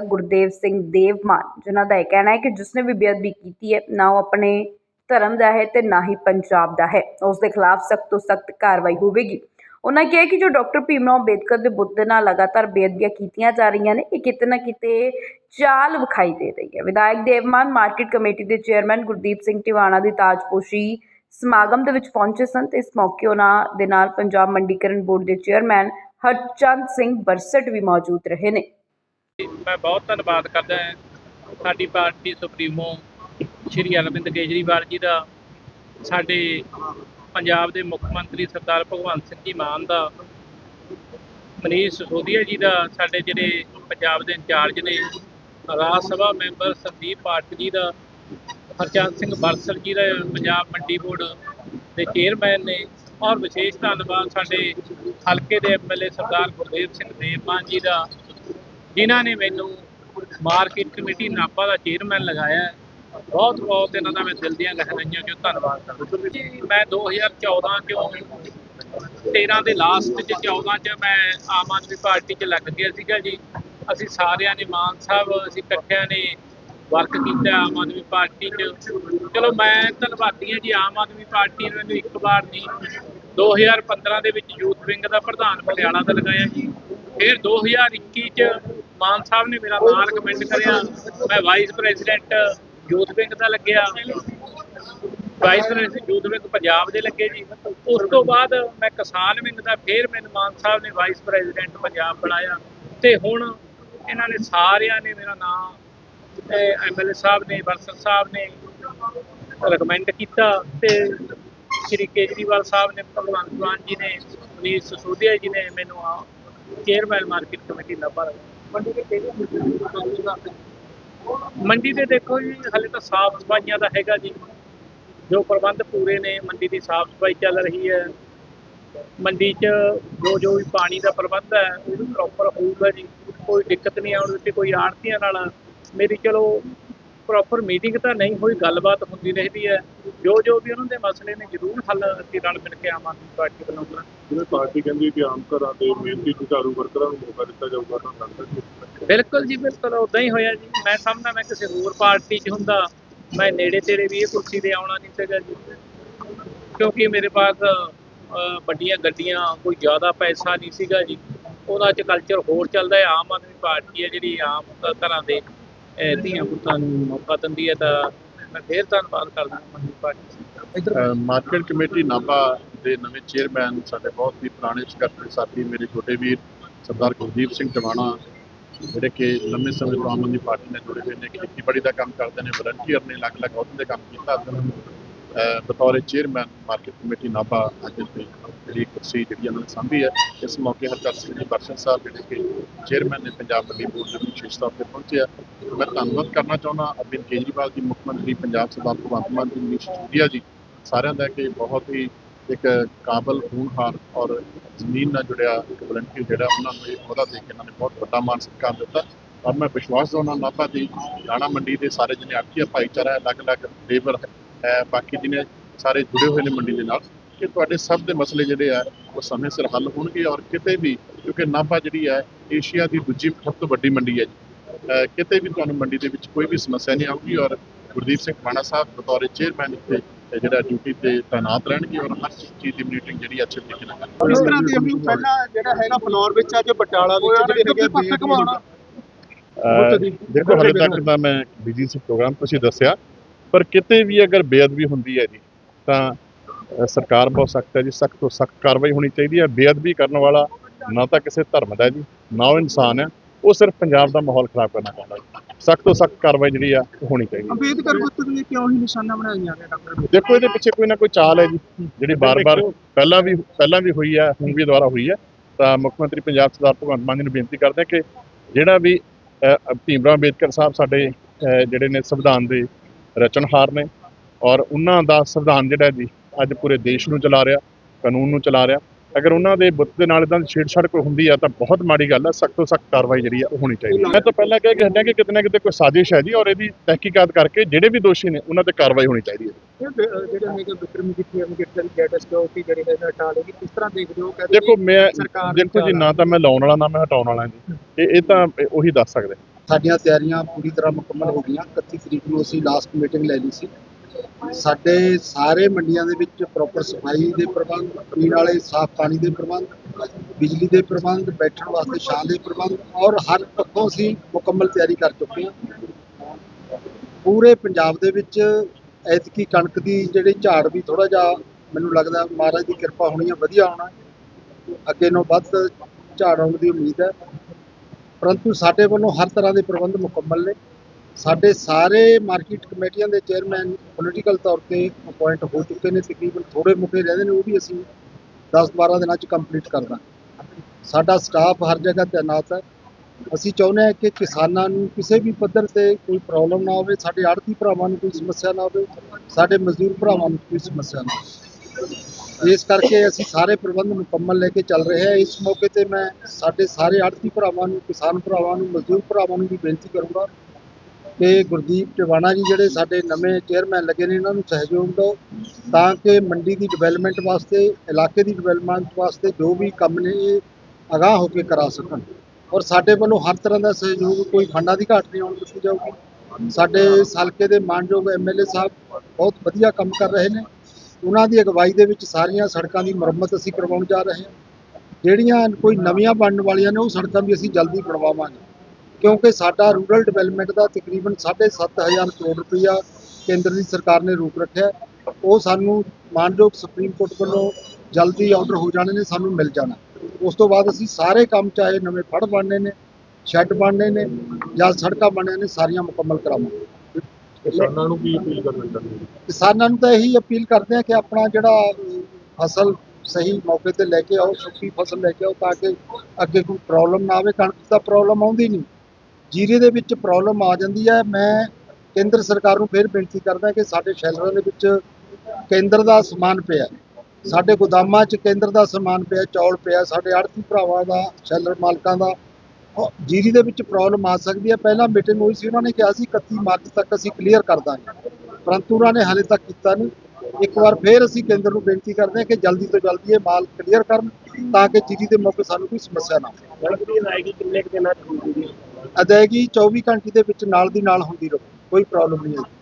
ਗੁਰਦੇਵ ਸਿੰਘ ਦੇਵਮਾਨ ਜਿਨ੍ਹਾਂ ਦਾ ਇਹ ਕਹਿਣਾ ਹੈ ਕਿ ਜਿਸਨੇ ਵੀ ਬੇਅਦਬੀ ਕੀਤੀ ਹੈ, ਨਾ ਉਹ ਆਪਣੇ ਧਰਮ ਦਾ ਹੈ ਤੇ ਨਾ ਹੀ ਪੰਜਾਬ ਦਾ ਹੈ। ਉਸ ਦੇ ਖਿਲਾਫ ਸਖਤ ਤੋਂ ਸਖਤ ਕਾਰਵਾਈ ਹੋਵੇਗੀ। ਉਹਨਾਂ ਕਿਹਾ ਕਿ ਜੋ ਡਾਕਟਰ ਭੀਮਰਾਓ ਅੰਬੇਦਕਰ ਦੇ ਬੁੱਤ ਦੇ ਨਾਲ ਲਗਾਤਾਰ ਬੇਅਦਬੀਆਂ ਕੀਤੀਆਂ ਜਾ ਰਹੀਆਂ ਨੇ, ਇਹ ਕਿਤੇ ਨਾ ਕਿਤੇ ਚਾਲ ਵਿਖਾਈ ਦੇ ਰਹੀ ਹੈ। ਵਿਧਾਇਕ ਦੇਵਮਾਨ ਮਾਰਕੀਟ ਕਮੇਟੀ ਦੇ ਚੇਅਰਮੈਨ ਗੁਰਦੀਪ ਸਿੰਘ ਟਿਵਾਣਾ ਦੀ ਤਾਜਪੋਸ਼ੀ ਸਮਾਗਮ ਦੇ ਵਿੱਚ ਪਹੁੰਚੇ ਸਨ ਤੇ ਇਸ ਮੌਕੇ ਉਹਨਾਂ ਦੇ ਨਾਲ ਪੰਜਾਬ ਮੰਡੀਕਰਨ ਬੋਰਡ ਦੇ ਚੇਅਰਮੈਨ ਹਰਚੰਦ ਸਿੰਘ ਬਰਸਟ ਵੀ ਮੌਜੂਦ ਰਹੇ ਨੇ। ਮੈਂ ਬਹੁਤ ਧੰਨਵਾਦ ਕਰਦਾ ਹਾਂ ਸਾਡੀ ਪਾਰਟੀ ਸੁਪਰੀਮੋ ਸ਼੍ਰੀ ਅਰਵਿੰਦ ਕੇਜਰੀਵਾਲ ਜੀ ਦਾ, ਸਾਡੇ ਪੰਜਾਬ ਦੇ ਮੁੱਖ ਮੰਤਰੀ ਸਰਦਾਰ ਭਗਵੰਤ ਸਿੰਘ ਜੀ ਮਾਨ ਦਾ, ਮਨੀਸ਼ ਸਿਸੋਦੀਆ ਜੀ ਦਾ, ਸਾਡੇ ਜਿਹੜੇ ਪੰਜਾਬ ਦੇ ਇੰਚਾਰਜ ਨੇ, ਰਾਜ ਸਭਾ ਮੈਂਬਰ ਸੰਦੀਪ ਪਾਠਕ ਜੀ ਦਾ, ਹਰਚੰਦ ਸਿੰਘ ਬਰਸਲ ਜੀ ਦਾ, ਪੰਜਾਬ ਮੰਡੀ ਬੋਰਡ ਦੇ ਚੇਅਰਮੈਨ ਨੇ, ਔਰ ਵਿਸ਼ੇਸ਼ ਧੰਨਵਾਦ ਸਾਡੇ ਹਲਕੇ ਦੇ ਐਮਐਲਏ ਸਰਦਾਰ ਗੁਰਦੇਵ ਸਿੰਘ ਦੇਵਮਾਨ ਜੀ ਦਾ ਜਿਨ੍ਹਾਂ ਨੇ ਮੈਨੂੰ ਮਾਰਕੀਟ ਕਮੇਟੀ ਨਾਪਾ ਦਾ ਚੇਅਰਮੈਨ ਲਗਾਇਆ ਬਹੁਤ ਬਹੁਤ ਇਹਨਾਂ ਦਾ ਮੈਂ ਦਿਲ ਦੀਆਂ ਗਹਿਰਾਈਆਂ ਚੋਂ ਧੰਨਵਾਦ ਕਰਦਾ। ਮੈਂ 2014 ਚੋਂ 13 ਦੇ ਲਾਸਟ ਚ 14 ਚ ਮੈਂ ਆਮ ਆਦਮੀ ਪਾਰਟੀ ਚ ਲੱਗ ਗਿਆ ਸੀਗਾ ਜੀ। ਅਸੀਂ ਸਾਰਿਆਂ ਨੇ, ਮਾਨ ਸਾਹਿਬ, ਅਸੀਂ ਇਕੱਠਿਆਂ ਨੇ ਵਰਕ ਕੀਤਾ ਆਮ ਆਦਮੀ ਪਾਰਟੀ ਚ। ਚਲੋ ਮੈਂ ਧੰਨਵਾਦੀ ਹਾਂ ਜੀ, ਆਮ ਆਦਮੀ ਪਾਰਟੀ ਨੇ ਮੈਨੂੰ ਇੱਕ ਵਾਰ ਨਹੀਂ 2015 ਦੇ ਵਿੱਚ ਯੂਥ ਵਿੰਗ ਦਾ ਪ੍ਰਧਾਨ ਪਟਿਆਲਾ ਦਾ ਲਗਾਇਆ ਜੀ। ਫਿਰ 2021 ਚ ਮਾਨ ਸਾਹਿਬ ਨੇ ਮੇਰਾ ਨਾਮ ਰეკਮੈਂਡ ਕਰਿਆ। ਮੈਂ ਵਾਈਸ ਪ੍ਰੈਜ਼ੀਡੈਂਟ ਯੂਥ ਵਿੰਗ ਦਾ ਲੱਗਿਆ। Vice president youth wing Punjab ਦੇ ਲੱਗੇ ਜੀ। ਉਸ ਤੋਂ ਬਾਅਦ ਮੈਂ ਕਿਸਾਨ ਵਿੰਗ ਦਾ ਫੇਰ ਮੈਨੂੰ ਮਾਨ ਸਾਹਿਬ ਨੇ ਵਾਈਸ ਪ੍ਰੈਜ਼ੀਡੈਂਟ ਪੰਜਾਬ ਬਣਾਇਆ। ਤੇ ਹੁਣ ਇਹਨਾਂ ਨੇ ਸਾਰਿਆਂ ਨੇ ਮੇਰਾ ਨਾਮ ਐਮਐਲਏ ਸਾਹਿਬ ਨੇ ਬਰਸਨ ਸਾਹਿਬ ਨੇ ਰਿਕਮੈਂਡ ਕੀਤਾ। ਤੇ ਸ਼੍ਰੀ ਕੇਜਰੀਵਾਲ ਸਾਹਿਬ ਨੇ ਭਗਵੰਤ ਮਾਨ ਜੀ ਨੇ ਮਨੀਸ਼ ਸਸੋਦੀਆ ਜੀ ਨੇ ਮੈਨੂੰ ਚੇਅਰਮੈਨ ਮਾਰਕੀਟ ਕਮੇਟੀ ਲੱਭਾ ਮੰਡੀ ਦੇ ਕਿਹੜੇ ਮੰਡੀ ਦੇ ਦੇਖੋ ਜੀ, ਹਲੇ ਤਾਂ ਸਾਫ਼ ਸਫਾਈਆਂ ਦਾ ਹੈਗਾ ਜੀ। ਜੋ ਪ੍ਰਬੰਧ ਪੂਰੇ ਨੇ, ਮੰਡੀ ਦੀ ਸਾਫ਼ ਸਫ਼ਾਈ ਚੱਲ ਰਹੀ ਹੈ। ਮੰਡੀ 'ਚ ਜੋ ਜੋ ਵੀ ਪਾਣੀ ਦਾ ਪ੍ਰਬੰਧ ਹੈ, ਉਹ ਵੀ ਪ੍ਰੋਪਰ ਹੋਊਗਾ ਜੀ। ਕੋਈ ਦਿੱਕਤ ਨਹੀਂ ਆਉਣ ਦਿੱਤੀ ਕੋਈ ਆੜਤੀਆਂ ਨਾਲ। ਮੇਰੀ ਚਲੋ ਪ੍ਰੋਪਰ ਮੀਟਿੰਗ ਤਾਂ ਨਹੀਂ ਹੋਈ ਗੱਲਬਾਤ ਹੁੰਦੀ ਰਹਿੰਦੀ ਹੈ। ਜੋ ਜੋ ਵੀ ਉਹਨਾਂ ਦੇ ਮਸਲੇ ਨੇ ਜ਼ਰੂਰ ਹੱਲ ਅਸੀਂ ਰਲ ਮਿਲ ਕੇ ਆਮ ਆਦਮੀ ਪਾਰਟੀ ਵੱਲੋਂ ਜਿਵੇਂ ਪਾਰਟੀ ਕਹਿੰਦੀ ਕਿ ਆਮ ਘਰਾਂ ਦੇ ਮਿਹਨਤੀ ਜੁਝਾਰੂ ਵਰਕਰਾਂ ਨੂੰ ਮੌਕਾ ਦਿੱਤਾ ਜਾਊਗਾ ਤਾਂ ਲੱਗਦਾ ਬਿਲਕੁਲ ਜੀ ਬਿਲਕੁਲ ਉਦਾਂ ਹੀ ਹੋਇਆ ਜੀ। ਮੈਂ ਸਮਝਦਾ ਮੈਂ ਕਿਸੇ ਹੋਰ ਪਾਰਟੀ 'ਚ ਹੁੰਦਾ ਮੈਂ ਨੇੜੇ ਤੇੜੇ ਵੀ ਇਹ ਕੁਰਸੀ ਤੇ ਆਉਣਾ ਨਹੀਂ ਸੀਗਾ ਜੀ। ਕਿਉਂਕਿ ਮੇਰੇ ਪਾਸ ਵੱਡੀਆਂ ਗੱਡੀਆਂ ਕੋਈ ਜ਼ਿਆਦਾ ਪੈਸਾ ਨਹੀਂ ਸੀਗਾ ਜੀ। ਉਹਨਾਂ 'ਚ ਕਲਚਰ ਹੋਰ ਚੱਲਦਾ ਹੈ। ਆਮ ਆਦਮੀ ਪਾਰਟੀ ਹੈ ਜਿਹੜੀ ਆਮ ਤਰ੍ਹਾਂ ਦੇ ਧੀਆਂ ਪੁੱਤਾਂ ਨੂੰ ਮੌਕਾ ਦਿੰਦੀ ਹੈ ਤਾਂ ਮੈਂ ਫੇਰ ਧੰਨਵਾਦ ਕਰਦਾ Aam party market committee Nabha ਦੇ ਨਵੇਂ ਚੇਅਰਮੈਨ ਸਾਡੇ ਬਹੁਤ ਹੀ ਪੁਰਾਣੇ ਸਕੱਤਰ ਸਾਥੀ ਮੇਰੇ ਛੋਟੇ ਵੀਰ ਸਰਦਾਰ ਗੁਰਦੀਪ ਸਿੰਘ ਟਵਾਣਾ ਜਿਹੜੇ ਕਿ ਲੰਮੇ ਸਮੇਂ ਤੋਂ ਆਮ ਆਦਮੀ ਪਾਰਟੀ ਨਾਲ ਜੁੜੇ ਹੋਏ ਨੇ, ਖੇਤੀਬਾੜੀ ਦਾ ਕੰਮ ਕਰਦੇ ਨੇ ਵਲੰਟੀਅਰ ਨੇ, ਅਲੱਗ-ਅਲੱਗ ਅਹੁਦੇ ਕੰਮ ਕੀਤਾ। ਬਤੌਰ ਚੇਅਰਮੈਨ ਮਾਰਕੀਟ ਕਮੇਟੀ ਨਾਭਾ ਅੱਜ ਇੱਥੇ ਜਿਹੜੀ ਕੁਰਸੀ ਜਿਹੜੀ ਉਹਨਾਂ ਨੇ ਸੰਭੀ ਹੈ, ਇਸ ਮੌਕੇ ਹਰਚੰਦ ਸਿੰਘ ਜੀ ਬਰਸ਼ਨ ਸਾਹਿਬ ਜਿਹੜੇ ਕਿ ਚੇਅਰਮੈਨ ਨੇ ਪੰਜਾਬ ਮੰਡੀ ਬੋਰਡ ਦੇ ਵਿਸ਼ੇਸ਼ ਤੌਰ ਤੇ ਪਹੁੰਚੇ ਆ। ਮੈਂ ਧੰਨਵਾਦ ਕਰਨਾ ਚਾਹੁੰਦਾ ਅਰਵਿੰਦ ਕੇਜਰੀਵਾਲ ਜੀ, ਮੁੱਖ ਮੰਤਰੀ, ਪੰਜਾਬ ਸਰਦਾਰ ਭਗਵੰਤ ਮਾਨ ਜੀ, ਮਨੀਸ਼ ਸਿਸੋਦੀਆ ਜੀ, ਸਾਰਿਆਂ ਦਾ ਕਿ ਬਹੁਤ ਹੀ ਇੱਕ ਕਾਬਲ ਹੋਣਹਾਰ ਔਰ ਜ਼ਮੀਨ ਨਾਲ ਜੁੜਿਆ ਇੱਕ ਵਲੰਟੀਅਰ ਜਿਹੜਾ ਉਹਨਾਂ ਨੂੰ ਇਹ ਅਹੁਦਾ ਦੇ ਕੇ ਇਹਨਾਂ ਨੇ ਬਹੁਤ ਵੱਡਾ ਮਾਨ ਸਤਿਕਾਰ ਦਿੱਤਾ। ਔਰ ਮੈਂ ਵਿਸ਼ਵਾਸ ਦਵਾਉਣਾ ਨਾਭਾ ਦੀ ਦਾਣਾ ਮੰਡੀ ਦੇ ਸਾਰੇ ਜਿਹਨੇ ਆਰਥਿਕ ਭਾਈਚਾਰਾ ਅਲੱਗ-ਅਲੱਗ ਲੇਬਰ ਹੈ ਬਾਕੀ ਜਿਹਨੇ ਸਾਰੇ ਜੁੜੇ ਹੋਏ ਨੇ ਮੰਡੀ ਦੇ ਨਾਲ ਕਿ ਤੁਹਾਡੇ ਸਭ ਦੇ ਮਸਲੇ ਜਿਹੜੇ ਆ ਉਹ ਸਮੇਂ ਸਿਰ ਹੱਲ ਹੋਣਗੇ ਔਰ ਕਿਤੇ ਵੀ ਕਿਉਂਕਿ ਨਾਭਾ ਜਿਹੜੀ ਹੈ ਏਸ਼ੀਆ ਦੀ ਦੂਜੀ ਸਭ ਤੋਂ ਵੱਡੀ ਮੰਡੀ ਹੈ ਜੀ। ਕਿਤੇ ਵੀ ਤੁਹਾਨੂੰ ਮੰਡੀ ਦੇ ਵਿੱਚ ਕੋਈ ਵੀ ਸਮੱਸਿਆ ਨਹੀਂ ਆਊਗੀ ਔਰ ਗੁਰਦੀਪ ਸਿੰਘ ਖਾਣਾ ਸਾਹਿਬ ਬਤੌਰ ਚੇਅਰਮੈਨ ਇੱਥੇ ਜਿਹੜਾ ਡਿਊਟੀ ਤੇ ਤਾਇਨਾਤ ਰਹਿਣਗੇ ਔਰ ਹਰ ਚੀਜ਼ ਦੀ ਮੀਟਿੰਗ ਜਿਹੜੀ ਅੱਛੇ ਤਰੀਕੇ ਨਾਲ ਕਰਨਗੇ। ਇਸ ਤਰ੍ਹਾਂ ਦੇ ਵੀ ਪਹਿਲਾਂ ਜਿਹੜਾ ਹੈਗਾ ਫਲੋਰ ਵਿੱਚ ਅੱਜ ਬਟਾਲਾ ਵਿੱਚ ਜਿਹੜੇ ਹੈਗੇ ਬੀਜ ਦੇਖੋ ਹਾਲੇ ਤੱਕ ਤਾਂ ਮੈਂ ਬਿਜ਼ੀ ਸੀ ਪ੍ਰੋਗਰਾਮ ਤੁਸੀਂ ਦੱਸਿਆ। ਪਰ ਕਿਤੇ ਵੀ ਅਗਰ ਬੇਅਦਬੀ ਹੁੰਦੀ ਹੈ ਜੀ ਤਾਂ ਸਰਕਾਰ ਬਹੁਤ ਸਖਤ ਹੈ ਜੀ ਸਖਤ ਤੋਂ ਸਖਤ ਕਾਰਵਾਈ ਹੋਣੀ ਚਾਹੀਦੀ ਹੈ। ਬੇਅਦਬੀ ਕਰਨ ਵਾਲਾ ਨਾ ਤਾਂ ਕਿਸੇ ਧਰਮ ਦਾ ਹੈ ਜੀ ਨਾ ਉਹ ਇਨਸਾਨ ਹੈ। ਉਹ ਸਿਰਫ ਪੰਜਾਬ ਦਾ ਮਾਹੌਲ ਖਰਾਬ ਕਰਨਾ ਚਾਹੁੰਦਾ ਹੈ। ਸਖਤ ਤੋਂ ਸਖਤ ਕਾਰਵਾਈ ਜਿਹੜੀ ਆ ਉਹ ਹੋਣੀ ਚਾਹੀਦੀ ਹੈ। ਅੰਬੇਦਕਰ ਪੁੱਤਰ ਲਈ ਕਿਉਂ ਹੀ ਨਿਸ਼ਾਨਾ ਬਣਾਇਆ ਜਾ ਰਿਹਾ ਡਾਕਟਰ? ਦੇਖੋ ਇਹਦੇ ਪਿੱਛੇ ਕੋਈ ਨਾ ਕੋਈ ਚਾਲ ਹੈ ਜੀ ਜਿਹੜੀ ਬਾਰ-ਬਾਰ ਪਹਿਲਾਂ ਵੀ ਪਹਿਲਾਂ ਵੀ ਹੋਈ ਹੈ ਹੁਣ ਵੀ ਦੁਬਾਰਾ ਹੋਈ ਹੈ। ਤਾਂ ਮੁੱਖ ਮੰਤਰੀ ਪੰਜਾਬ ਸਰਦਾਰ ਭਗਵੰਤ ਮਾਨ ਜੀ ਨੂੰ ਬੇਨਤੀ ਕਰਦੇ ਕਿ ਜਿਹੜਾ ਵੀ ਅਹ, ਭੀਮ ਰਾਓ ਅੰਬੇਦਕਰ ਸਾਹਿਬ ਸਾਡੇ ਜਿਹੜੇ ਨੇ ਸੰਵਿਧਾਨ ਦੇ ਰਚਨਹਾਰ ਨੇ ਔਰ ਉਹਨਾਂ ਦਾ ਸੰਵਿਧਾਨ ਜਿਹੜਾ ਜੀ ਅੱਜ ਪੂਰੇ ਦੇਸ਼ ਨੂੰ ਚਲਾ ਰਿਹਾ, ਕਾਨੂੰਨ ਨੂੰ ਚਲਾ ਰਿਹਾ। ਅਗਰ ਉਹਨਾਂ ਦੇ ਬੁੱਤ ਦੇ ਨਾਲ ਇਦਾਂ ਛੇੜਛਾੜ ਕੋਈ ਹੁੰਦੀ ਆ ਤਾਂ ਬਹੁਤ ਮਾੜੀ ਗੱਲ ਆ ਸਖਤ ਤੋਂ ਸਖਤ ਕਾਰਵਾਈ ਜਿਹੜੀ ਆ ਉਹ ਹੋਣੀ ਚਾਹੀਦੀ ਹੈ ਮੈਂ ਤਾਂ ਪਹਿਲਾਂ ਕਹਿ ਕੇ ਹਟਿਆ ਕਿ ਕਿਤੇ ਨਾ ਕਿਤੇ ਕੋਈ ਸਾਜ਼ਿਸ਼ ਹੈ ਜੀ ਔਰ ਇਹਦੀ ਤਹਿਕੀਕਾਤ ਕਰਕੇ ਜਿਹੜੇ ਵੀ ਦੋਸ਼ੀ ਨੇ ਉਹਨਾਂ ਤੇ ਕਾਰਵਾਈ ਹੋਣੀ ਚਾਹੀਦੀ ਹੈ ਜਿਹੜੇ ਹੈਗੇ ਵਿਕਰਮ ਜਿੱਤੀ ਅਮਿਤ ਡਾਟਾ ਸਿਕਿਉਰਿਟੀ ਜਿਹੜੇ ਹੈ ਨਾ ਟਾਲੇ ਕਿਸ ਤਰ੍ਹਾਂ ਦੇਖਦੇ ਹੋ? ਕਹਿੰਦੇ ਦੇਖੋ ਮੈਂ ਦੇਖੋ ਜੀ ਨਾ ਤਾਂ ਮੈਂ ਲਾਉਣ ਵਾਲਾ ਨਾ ਮੈਂ ਹਟਾਉਣ ਵਾਲਾ ਜੀ। ਇਹ ਇਹ ਤਾਂ ਉਹੀ ਦੱਸ ਸਕਦੇ। ਸਾਡੀਆਂ ਤਿਆਰੀਆਂ ਪੂਰੀ ਤਰ੍ਹਾਂ ਮੁਕੰਮਲ ਹੋ ਗਈਆਂ। 31 ਤਰੀਕ ਨੂੰ ਅਸੀਂ ਲਾਸਟ ਮੀਟਿੰਗ ਲੈ ਲਈ ਸੀ। ਸਾਡੇ ਸਾਰੇ ਮੰਡੀਆਂ ਦੇ ਵਿੱਚ ਪ੍ਰੋਪਰ ਸਫ਼ਾਈ ਦੇ ਪ੍ਰਬੰਧ, ਪੀਣ ਵਾਲੇ ਸਾਫ਼ ਪਾਣੀ ਦੇ ਪ੍ਰਬੰਧ, ਬਿਜਲੀ ਦੇ ਪ੍ਰਬੰਧ, ਬੈਠਣ ਵਾਸਤੇ ਛਾਂ ਦੇ ਪ੍ਰਬੰਧ ਔਰ ਹਰ ਪੱਖੋਂ ਅਸੀਂ ਮੁਕੰਮਲ ਤਿਆਰੀ ਕਰ ਚੁੱਕੇ ਹਾਂ। ਪੂਰੇ ਪੰਜਾਬ ਦੇ ਵਿੱਚ ਐਤਕੀ ਕਣਕ ਦੀ ਜਿਹੜੀ ਝਾੜ ਵੀ ਥੋੜਾ ਜਿਹਾ ਮੈਨੂੰ ਲੱਗਦਾ ਮਹਾਰਾਜ ਦੀ ਕਿਰਪਾ ਹੋਣੀ ਹੈ ਵਧੀਆ ਹੋਣਾ। ਅੱਗੇ ਨੂੰ ਵੱਧ ਝਾੜ ਆਉਣ ਦੀ ਉਮੀਦ ਹੈ। ਪਰੰਤੂ ਸਾਡੇ ਵੱਲੋਂ ਹਰ ਤਰ੍ਹਾਂ ਦੇ ਪ੍ਰਬੰਧ ਮੁਕੰਮਲ ਨੇ। ਸਾਡੇ ਸਾਰੇ ਮਾਰਕੀਟ ਕਮੇਟੀਆਂ ਦੇ ਚੇਅਰਮੈਨ ਪੋਲੀਟੀਕਲ ਤੌਰ ਤੇ ਅਪਾਇੰਟ ਹੋ ਚੁੱਕੇ ਨੇ, ਤਕਰੀਬਨ ਥੋੜੇ ਮੋਟੇ ਰਹਿੰਦੇ ਨੇ, ਉਹ ਵੀ ਅਸੀਂ 10-12 ਦਿਨਾਂ ਚ ਕੰਪਲੀਟ ਕਰਦਾ ਸਾਡਾ ਸਟਾਫ ਹਰ ਜਗ੍ਹਾ ਤਾਇਨਾਤ ਹੈ। ਅਸੀਂ ਚਾਹੁੰਦੇ ਹਾਂ ਕਿ ਕਿਸਾਨਾਂ ਨੂੰ ਕਿਸੇ ਵੀ ਪੱਧਰ ਤੇ ਕੋਈ ਪ੍ਰੋਬਲਮ ਨਾ ਹੋਵੇ, ਸਾਡੇ ਆੜਤੀ ਭਰਾਵਾਂ ਨੂੰ ਕੋਈ ਸਮੱਸਿਆ ਨਾ ਹੋਵੇ, ਸਾਡੇ ਮਜ਼ਦੂਰ ਭਰਾਵਾਂ ਨੂੰ ਕੋਈ ਸਮੱਸਿਆ ਨਾ ਹੋਵੇ। ਇਸ ਕਰਕੇ ਅਸੀਂ ਸਾਰੇ ਪ੍ਰਬੰਧ ਮੁਕੰਮਲ ਲੈ ਕੇ ਚੱਲ ਰਹੇ ਹਾਂ। ਇਸ ਮੌਕੇ ਤੇ ਮੈਂ ਸਾਡੇ ਸਾਰੇ ਆੜਤੀ ਭਰਾਵਾਂ ਨੂੰ, ਕਿਸਾਨ ਭਰਾਵਾਂ ਨੂੰ, ਮਜ਼ਦੂਰ ਭਰਾਵਾਂ ਨੂੰ ਵੀ ਬੇਨਤੀ ਕਰੂੰਗਾ ਕਿ ਗੁਰਦੀਪ ਟਿਵਾਣਾ ਜੀ ਜਿਹੜੇ ਸਾਡੇ ਨਵੇਂ ਚੇਅਰਮੈਨ ਲੱਗੇ ਨੇ, ਇਹਨਾਂ ਨੂੰ ਸਹਿਯੋਗ ਦਿਓ ਤਾਂ ਕਿ ਮੰਡੀ ਦੀ ਡਿਵੈਲਪਮੈਂਟ ਵਾਸਤੇ, ਇਲਾਕੇ ਦੀ ਡਿਵੈਲਪਮੈਂਟ ਵਾਸਤੇ ਜੋ ਵੀ ਕੰਮ ਨੇ ਇਹ ਅਗਾਹ ਹੋ ਕੇ ਕਰਾ ਸਕਣ। ਔਰ ਸਾਡੇ ਵੱਲੋਂ ਹਰ ਤਰ੍ਹਾਂ ਦਾ ਸਹਿਯੋਗ, ਕੋਈ ਫੰਡਾਂ ਦੀ ਘਾਟ ਨਹੀਂ ਆਉਣ ਦਿੱਤੀ ਜਾਊਗੀ। ਸਾਡੇ ਇਸ ਹਲਕੇ ਦੇ ਮਾਨਯੋਗ ਐਮਐਲਏ ਸਾਹਿਬ ਬਹੁਤ ਵਧੀਆ ਕੰਮ ਕਰ ਰਹੇ ਨੇ। ਉਹਨਾਂ ਦੀ ਅਗਵਾਈ ਦੇ ਵਿੱਚ ਸਾਰੀਆਂ ਸੜਕਾਂ ਦੀ ਮੁਰੰਮਤ ਅਸੀਂ ਕਰਵਾਉਣ ਜਾ ਰਹੇ ਹਾਂ। ਜਿਹੜੀਆਂ ਕੋਈ ਨਵੀਆਂ ਬਣਨ ਵਾਲੀਆਂ ਨੇ, ਉਹ ਸੜਕਾਂ ਵੀ ਅਸੀਂ ਜਲਦੀ ਬਣਵਾਵਾਂਗੇ। ਕਿਉਂਕਿ ਸਾਡਾ ਰੂਰਲ ਡਿਵੈਲਪਮੈਂਟ ਦਾ ਤਕਰੀਬਨ 7.5000 ਕਰੋੜ ਰੁਪਈਆ ਕੇਂਦਰ ਦੀ ਸਰਕਾਰ ਨੇ ਰੋਕ ਰੱਖਿਆ। ਉਹ ਸਾਨੂੰ ਮਾਨਯੋਗ ਸੁਪਰੀਮ ਕੋਰਟ ਵੱਲੋਂ ਜਲਦੀ ਆਰਡਰ ਹੋ ਜਾਣੇ ਨੇ ਸਾਨੂੰ ਮਿਲ ਜਾਣਾ। ਉਸ ਤੋਂ ਬਾਅਦ ਅਸੀਂ ਸਾਰੇ ਕੰਮ ਚਾਹੇ ਨਵੇਂ ਫੜ ਬਣਨੇ ਨੇ ਸ਼ੈੱਡ ਬਣਨੇ ਨੇ ਜਾਂ ਸੜਕਾਂ ਬਣਨੇ ਨੇ ਸਾਰੀਆਂ ਮੁਕੰਮਲ ਕਰਾਵਾਂਗੇ। ਕਿਸਾਨਾਂ ਨੂੰ ਵੀ ਅਪੀਲ ਕਰਨਾ ਚਾਹੁੰਦੇ ਕਿਸਾਨਾਂ ਨੂੰ ਤਾਂ ਇਹੀ ਅਪੀਲ ਕਰਦੇ ਆ ਕਿ ਆਪਣਾ ਜਿਹੜਾ ਫਸਲ ਸਹੀ ਮੌਕੇ ਤੇ ਲੈ ਕੇ ਆਓ ਸੁੱਕੀ ਫਸਲ ਲੈ ਕੇ ਆਓ ਤਾਂ ਕਿ ਅੱਗੇ ਕੋਈ ਪ੍ਰੋਬਲਮ ਨਾ ਆਵੇ ਕਣਕ ਤਾਂ ਪ੍ਰੋਬਲਮ ਆਉਂਦੀ ਨਹੀਂ। ਜੀਰੇ ਦੇ ਵਿੱਚ ਪ੍ਰੋਬਲਮ ਆ ਜਾਂਦੀ ਹੈ। ਮੈਂ ਕੇਂਦਰ ਸਰਕਾਰ ਨੂੰ ਫਿਰ ਬੇਨਤੀ ਕਰਦਾ ਕਿ ਸਾਡੇ ਸ਼ੈਲਰਾਂ ਦੇ ਵਿੱਚ ਕੇਂਦਰ ਦਾ ਸਮਾਨ ਪਿਆ। ਸਾਡੇ ਗੋਦਾਮਾਂ 'ਚ ਕੇਂਦਰ ਦਾ ਸਮਾਨ ਪਿਆ, ਚੌਲ ਪਿਆ, ਸਾਡੇ ਆੜਤੀ ਭਰਾਵਾਂ ਦਾ, ਸ਼ੈਲਰ ਮਾਲਕਾਂ ਦਾ। ਉਹ ਜੀਰੀ ਦੇ ਵਿੱਚ ਪ੍ਰੋਬਲਮ ਆ ਸਕਦੀ ਹੈ। ਪਹਿਲਾਂ ਮੀਟਿੰਗ ਹੋਈ ਸੀ, ਉਹਨਾਂ ਨੇ ਕਿਹਾ ਸੀ 31 ਮਾਰਚ ਤੱਕ ਅਸੀਂ ਕਲੀਅਰ ਕਰ ਦਾਂਗੇ। ਪਰੰਤੂ ਉਹਨਾਂ ਨੇ ਹਾਲੇ ਤੱਕ ਕੀਤਾ ਨਹੀਂ। ਇੱਕ ਵਾਰ ਫੇਰ ਅਸੀਂ ਕੇਂਦਰ ਨੂੰ ਬੇਨਤੀ ਕਰਦੇ ਹਾਂ ਕਿ ਜਲਦੀ ਤੋਂ ਜਲਦੀ ਇਹ ਮਾਲ ਕਲੀਅਰ ਕਰਨ ਤਾਂ ਕਿ ਜੀਰੀ ਦੇ ਮੌਕੇ ਸਾਨੂੰ ਕੋਈ ਸਮੱਸਿਆ ਨਾ ਹੋਵੇ ਅਦਾਇਗੀ 24 ਘੰਟੇ ਦੇ ਵਿੱਚ ਨਾਲ ਦੀ ਨਾਲ ਹੁੰਦੀ ਰਹੇ ਕੋਈ ਪ੍ਰੋਬਲਮ ਨਹੀਂ ਹੈ